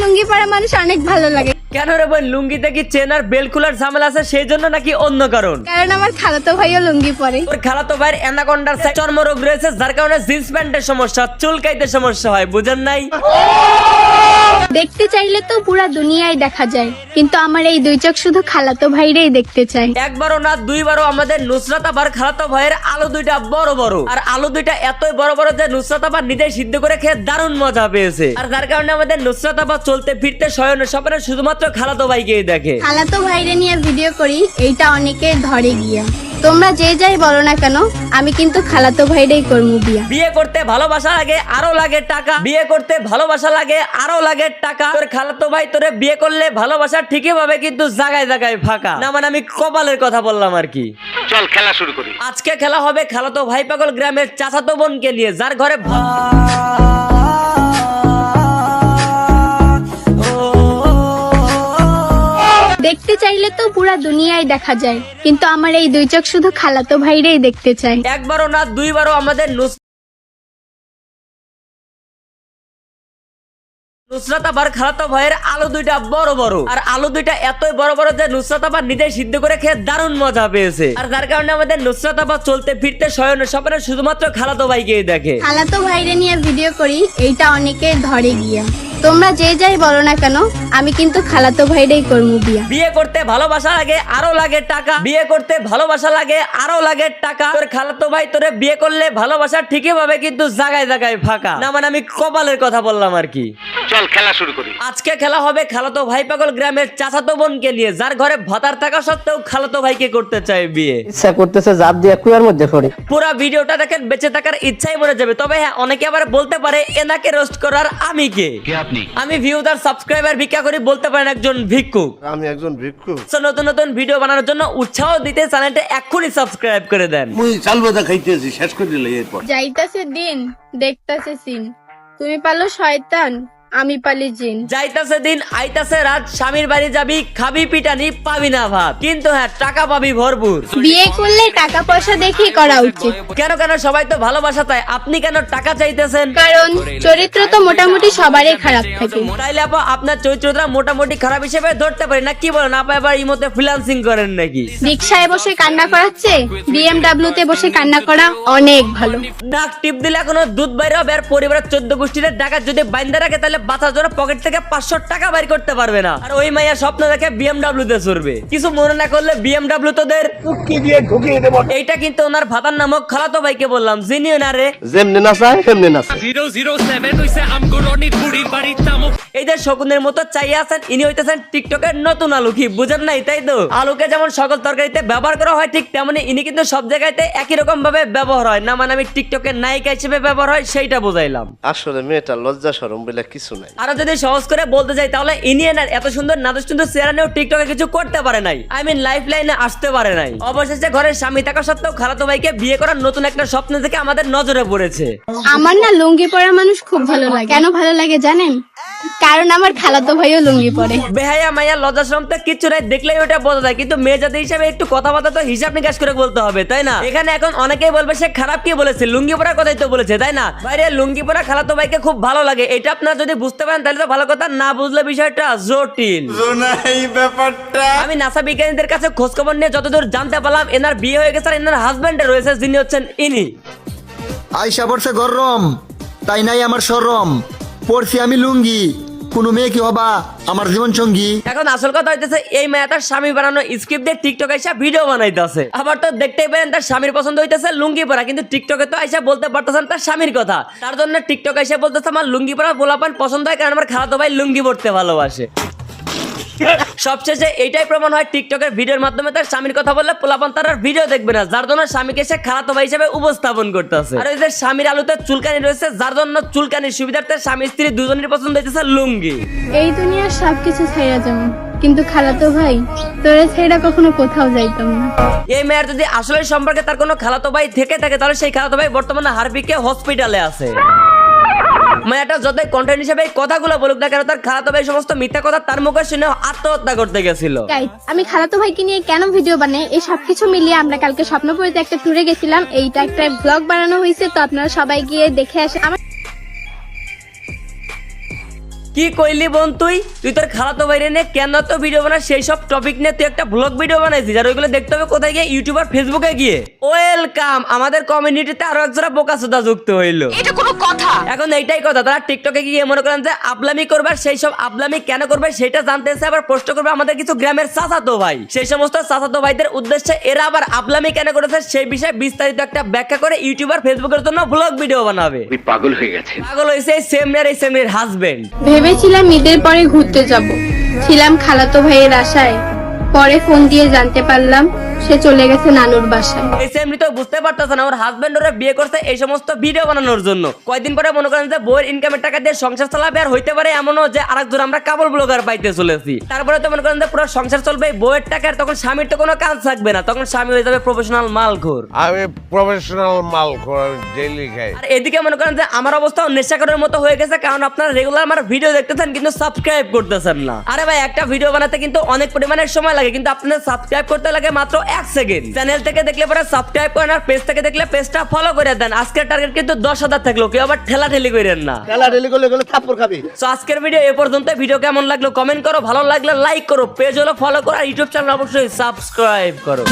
লুঙ্গি পরা মানুষ অনেক ভালো লাগে। কেন রে বোন লুঙ্গিতে কি চেন আর বেল খোলার ঝামেলা আছে? সেই জন্য নাকি অন্য কারণ? কারণ আমার খালাতো ভাইও লুঙ্গি পরে। ওর খালাতো ভাইয়ের অ্যানাকন্ডার চর্মরোগ রয়েছে যার কারণে জিন্স প্যান্টের সমস্যা চুলকাইতে সমস্যা হয় বুঝেন নাই? দেখতে চাইলে তো পুরা দুনিয়ায় দেখা যায় কিন্তু আমার এই দুই চোখ শুধু খালাতো ভাইরেই দেখতে চাই একবারও না দুইবারও আমাদের নুসরাত আবার খালাতো ভাইয়ের আলু দুইটা বড় বড়। আর আলু দুইটা এতই বড় বড় যে নুসরাত আবার নিজে সিদ্ধ করে খেয়ে দারুণ মজা পেয়েছে। আর যার কারণে আমাদের নুসরাত আবার চলতে ফিরতে শয়নে স্বপ্নে শুধুমাত্র খালাতো ভাইকেই দেখে। খালাতো ভাইরে নিয়ে ভিডিও করি এইটা অনেকে ধরে গিয়া। তোমরা যে যাই বলো না কেন আমি কিন্তু খালাতো ভাইরেই করব বিয়া। বিয়ে করতে ভালোবাসা লাগে আরও লাগে টাকা। বিয়ে করতে ভালোবাসা লাগে আরও লাগে টাকা। তোর খালাতো ভাই তোরে বিয়ে করলে ভালোবাসা ঠিকই পাবে কিন্তু জায়গায় জায়গায় ফাঁকা। না মানে আমি কপালের কথা বললাম আর কি। চল খেলা শুরু করি। আজকে খেলা হবে খালাতো ভাই পাগল গ্রামের চাচাতো বোনকে নিয়ে যার ঘরে ভ- চাইলে তো পুরা দুনিয়ায় দেখা যায়। কিন্তু আমার এই দুই চোখ শুধু খালাতো ভাইরেই দেখতে চাই একবারও না দুইবারও আমাদের নুস নুসরাত আবার খালাতো ভাইয়ের আলু দুইটা বড় বড়। আর আলু দুইটা এতই বড় বড় যে নুসরাত আবার নিজে সিদ্ধ করে খেয়ে দারুণ মজা পেয়েছে। আর যার কারণে আমাদের নুসরাত আবার চলতে ফিরতে শয়নে স্বপ্নে শুধুমাত্র খালাতো ভাইকেই দেখে। খালাতো ভাইরে নিয়ে ভিডিও করি এইটা অনেকে ধরে গিয়া। তোমরা যে যাই বলো না কেন, আমি কিন্তু খালাতো ভাইরাই করব বিয়া। বিয়ে করতে ভালোবাসা লাগে, আরও লাগে টাকা। বিয়ে করতে ভালোবাসা লাগে, আরও লাগে টাকা। তোর খালাতো ভাই তোরে বিয়ে করলে ভালোবাসা ঠিকই পাবে কিন্তু জায়গায় জায়গায় ফাঁকা। না মানে আমি কপালের কথা বললাম আর কি। চল খেলা শুরু করি। আজকে খেলা হবে খালাতো ভাই পাগল গ্রামের চাচাতো বোনকে নিয়ে যার ঘরে ভাতার থাকা সত্ত্বেও খালাতো ভাইকে করতে চায় বিয়ে। ইচ্ছা করতেছে জাপ দিয়ে কুয়ার মধ্যে পড়ে। পুরা ভিডিওটা দেখেন বেঁচে থাকার ইচ্ছাই মরে যাবে। তবে হ্যাঁ অনেকে আবার বলতে পারে এনাকে রোস্ট করার আমি কে? কে আপনি? আমি ভিউদার সাবস্ক্রাইবার ভিক্ষা করে বলতে পারেন একজন ভিক্ষুক। আমি একজন ভিক্ষু So, নতুন নতুন ভিডিও বানানোর জন্য উৎসাহ দিতে চ্যানেলটা এক্ষুনি সাবস্ক্রাইব করে দেন। মুই চাল বাদা খাইতেছি শেষ করে দিলে এরপর। যাইতাছে দিন দেখতাছে সিন। তুমি পালো শয়তান। আমি পালি জিন। যাইতাছে দিন আইতাছে রাত স্বামীর বাড়ি যাবি খাবি পিটানি পাবি না ভাত কিন্তু হ্যাঁ টাকা পাবি ভরপুর। বিয়ে করলে টাকা পয়সা দেখেই করা উচিত। কেন কেন সবাই তো ভালোবাসা চায়। আপনি কেন টাকা চাইতেছেন? কারণ চরিত্র তো মোটামুটি সবারই খারাপ থাকে। তাইলে আপা আপনার চরিত্রটা মোটামুটি খারাপ হিসেবে ধরতে পারি না। কি বলেন আপা এবার ইমোতে ফ্রিল্যান্সিং করেন নাকি? রিক্সায় বসে কান্না করাচ্ছে বিএমডাব্লিউ তে বসে কান্না করা অনেক ভালো। ডাক টিপ দিলে এখনও দুধ বাইরে হবে আর পরিবারের চোদ্দ গোষ্ঠীর টাকা যদি বাইন্দা রাখে তাহলে বাঁচার জন্য পকেট থেকে পাঁচশো টাকা বাইর করতে পারবে না। আর ওই মাইয়া স্বপ্ন দেখে বিএমডাব্লিউ তে চড়বে কিছু মনে না করলে বিএমডাব্লিউ তোদের এইটা কিন্তু ওনার ভাতার নামক খালাতো ভাইকে বললাম। জিনিও না রে যেমনি না চায় সেমনি না চায় জিরো জিরো সেভেন হইছে আমগো রনির বুড়ির বাড়ির তামুক। এই যে শকুনের মতো চাইয়ে আছেন ইনি হইতেছেন টিকটকের নতুন আলু কি বুঝেন নাই তাই তো? আলুকে যেমন সকল তরকারিতে ব্যবহার করা হয় ঠিক তেমনি ইনি কিন্তু সব জায়গাতে একই রকম ভাবে ব্যবহার হয়। না মানে আমি টিকটকের নায়িকা হিসেবে ব্যবহার হয় সেইটা বুঝাইলাম। আসলে মেয়েটা লজ্জা সরম বলে কিছু নাই। আরও যদি সহজ করে বলতে চাই তাহলে ইনি এনার এত সুন্দর নাদুস সুন্দর চেহারা নিয়েও টিকটকে কিছু করতে পারে নাই। আই মিন লাইফ লাইনে আসতে পারে নাই। অবশেষে ঘরের স্বামী থাকা সত্ত্বেও খালাতো ভাইকে বিয়ে করার নতুন একটা স্বপ্ন থেকে আমাদের নজরে পড়েছে। আমার না লুঙ্গি পরা মানুষ খুব ভালো লাগে। কেন ভালো লাগে জানেন? কারণ আমার খালাতো ভাইও লুঙ্গি পরে। বেহায়া মাইয়া লজ্জা শরম তো কিচ্ছু নাই দেখলেই ওটা বোঝা যায়। কিন্তু মেয়ে জাতি হিসাবে একটু কথাবার্তা তো হিসাব নিকাশ করে বলতে হবে তাই না? এখানে এখন অনেকেই বলবে সে খারাপ কি বলেছে? লুঙ্গি পরার কথাই তো বলেছে তাই না? বাইরে লুঙ্গি পরা খালাতো ভাইকে খুব ভালো লাগে। এটা আপনারা যদি বুঝতে পারেন তাহলে তো ভালো কথা। না বুঝলে বিষয়টা জটিল। আমি নাসা বিজ্ঞানীদের কাছে খোঁজ খবর নিয়ে যতদূর জানতে পারলাম এনার বিয়ে হয়ে গেছে আর এনার হাজবেন্ডে রয়েছে যিনি হচ্ছেন ইনি। আইসা পড়ছে গরম তাই নাই আমার সরম। পড়ছি আমি লুঙ্গি। কোনো মেয়ে কি হবা আমার জীবন সঙ্গী? এখন আসল কথা হইতেছে, এই মেয়ে তার স্বামী বানানো স্ক্রিপ্ট দিয়ে টিকটক আইসা ভিডিও বানাইতেছে। আবার তো দেখতেই পেলেন তার স্বামীর পছন্দ হইতেছে লুঙ্গি পরা, কিন্তু টিকটকে তো আইসা বলতে পারতেছেন তার স্বামীর কথা। তার জন্য টিকটক আইসা বলতেছে, আমার লুঙ্গি পরা গোলাপান পছন্দ হয়, কারণ আমার খালাতো ভাই লুঙ্গি পড়তে ভালোবাসে। সবশেষে এইটাই প্রমাণ হয় টিকটকের ভিডিওর মাধ্যমে তার স্বামীর কথা বললে পোলাপান তার আর ভিডিও দেখবে না। যার জন্য স্বামীকে সে খালাতো ভাই হিসেবে উপস্থাপন করতেছে। আর যে স্বামীর আলুতে চুলকানি রয়েছে যার জন্য চুলকানির সুবিধার্থে স্বামী স্ত্রী দুজনের পছন্দ হইতেছে লুঙ্গি। এই দুনিয়ার সবকিছু ছেড়া যেমন। কিন্তু খালাতো ভাই তোরে ছেড়া কখনো কোথাও যাইতাম না। এই মেয়ের যদি আসলে সম্পর্কে তার কোনো খালাতো ভাই থেকে থাকে তাহলে সেই খালাতো ভাই বর্তমানে হারপিকে হসপিটালে আছে। মেয়েটা যতই কন্টেন্ট হিসেবে এই কথাগুলো বলুক না কেন তার খালাতো ভাই সমস্ত মিথ্যা কথা তার মুখে শুনে আত্মহত্যা করতে গেছিল। Guys, আমি খালাতো ভাইকে নিয়ে কেন ভিডিও বানাই? এই সবকিছু মিলিয়ে আমরা কালকে স্বপ্নপুরীতে একটা ট্যুরে গেছিলাম। এইটা একটা ব্লগ বানানো হয়েছে তো আপনারা সবাই গিয়ে দেখে আসে। আমার কি কইলি বোন তুই? তুই তোর খালাতো বাইরে নিয়ে কেন তো ভিডিও বানাস? সেই সব টপিক নিয়ে তুই একটা ব্লগ ভিডিও বানাইছিস আর ওইগুলো দেখতে হবে কোথায় গিয়ে? ইউটিউব আর ফেসবুকে গিয়ে। ওয়েলকাম আমাদের কমিউনিটিতে আরও একজোড়া বোকাসোদা যুক্ত হইল। এটা কোনো কথা। এখন এইটাই কথা তারা টিকটকে গিয়ে মনে করেন যে আপলামি করবে সেই সব আপলামি কেন করবে সেটা জানতে এসে আবার প্রশ্ন করবে আমাদের কিছু গ্রামের চাচাতো ভাই। সেই সমস্ত চাচাতো ভাইদের উদ্দেশ্যে এরা আবার আপলামি কেন করেছে সেই বিষয়ে বিস্তারিত একটা ব্যাখ্যা করে ইউটিউবার ফেসবুকের জন্য ব্লগ ভিডিও বানাবে। পাগল হয়ে গেছে পাগল হয়েছে এই সেমনের এই সেমনের হাজবেন্ড ভেবেছিলাম ঈদের পরে ঘুরতে যাব। ছিলাম খালাতো ভাইয়ের আশায়। পরে ফোন দিয়ে জানতে পারলাম সে চলে গেছে নানুর বাসায়। এই সেমনি তো বুঝতে পারতেছে না ওর হাজবেন্ড ওরা বিয়ে করছে এই সমস্ত ভিডিও বানানোর জন্য। কয়দিন পরে মনে করেন যে বইয়ের ইনকামের টাকা দিয়ে সংসার চালাবে আর হইতে পারে এমনও যে আরেকজন আমরা কাবল ব্লগার পাইতে চলেছি। তারপরে তো মনে করেন যে পুরো সংসার চলবে বইয়ের টাকার তখন স্বামীর তো কোনো কাজ থাকবে না তখন স্বামী হয়ে যাবে প্রফেশনাল মালখোর। আমি প্রফেশনাল মাল আমি ডেইলি খাই। আর এদিকে মনে করেন যে আমার অবস্থাও নেশাকরের মতো হয়ে গেছে কারণ আপনারা রেগুলার আমার ভিডিও দেখতেছেন কিন্তু সাবস্ক্রাইব করতেছেন না। আরে ভাই একটা ভিডিও বানাতে কিন্তু অনেক পরিমাণের সময় লাগে কিন্তু আপনাদের সাবস্ক্রাইব করতে লাগে মাত্র এক সেকেন্ড চ্যানেল থেকে দেখলে পরে সাবস্ক্রাইব করেন আর পেজ থেকে দেখলে পেজটা ফলো করে দেন। আজকের টার্গেট কিন্তু দশ হাজার থাকল কেউ আবার ঠেলা ঠেলি করেন না। খেলা রেলি করলে গেলে থাপ্পড় খাবি। তো আজকের ভিডিও এ পর্যন্ত ভিডিও কেমন লাগল কমেন্ট করো ভালো লাগলে লাইক করো পেজ হলো ফলো করো আর ইউটিউব চ্যানেল অবশ্যই সাবস্ক্রাইব করো।